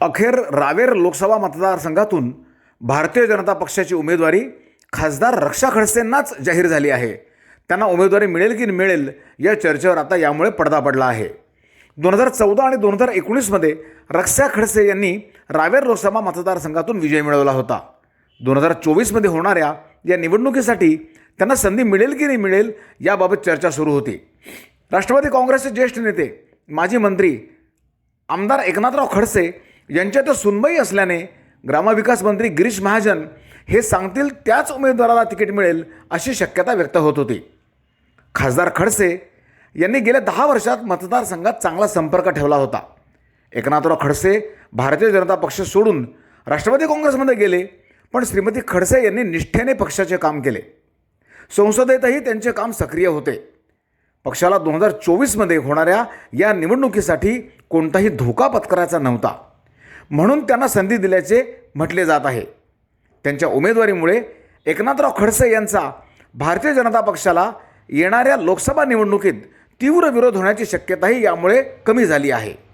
अखेर रावेर लोकसभा मतदारसंघातून भारतीय जनता पक्षाची उमेदवारी खासदार रक्षा खडसेंनाच जाहीर झाली आहे. त्यांना उमेदवारी मिळेल की मिळेल या चर्चेवर आता यामुळे पडदा पडला आहे. दोन हजार चौदा आणि दोन हजार एकोणीसमध्ये रक्षा खडसे यांनी रावेर लोकसभा मतदारसंघातून विजय मिळवला होता. दोन हजार चोवीसमध्ये होणाऱ्या या निवडणुकीसाठी त्यांना संधी मिळेल की नाही मिळेल याबाबत चर्चा सुरू होती. राष्ट्रवादी काँग्रेसचे ज्येष्ठ नेते माजी मंत्री आमदार एकनाथराव खडसे यांच्यात सुनबाई असल्याने ग्रामविकास मंत्री गिरीश महाजन हे सांगतील त्याच उमेदवाराला तिकीट मिळेल अशी शक्यता व्यक्त होत होती. खासदार खडसे यांनी गेल्या दहा वर्षात मतदारसंघात चांगला संपर्क ठेवला होता. एकनाथराव खडसे भारतीय जनता पक्ष सोडून राष्ट्रवादी काँग्रेसमध्ये गेले पण श्रीमती खडसे यांनी निष्ठेने पक्षाचे काम केले. संसदेतही त्यांचे काम सक्रिय होते. पक्षाला दोन हजार चोवीसमध्ये होणाऱ्या या निवडणुकीसाठी कोणताही धोका पत्करायचा नव्हता. म्हणून त्यांना संधी दिल्याचे म्हटले जात आहे. त्यांच्या उमेदवारीमुळे एकनाथराव खडसे यांचा भारतीय जनता पक्षाला येणाऱ्या लोकसभा निवडणुकीत तीव्र विरोध होण्याची शक्यताही यामुळे कमी झाली आहे.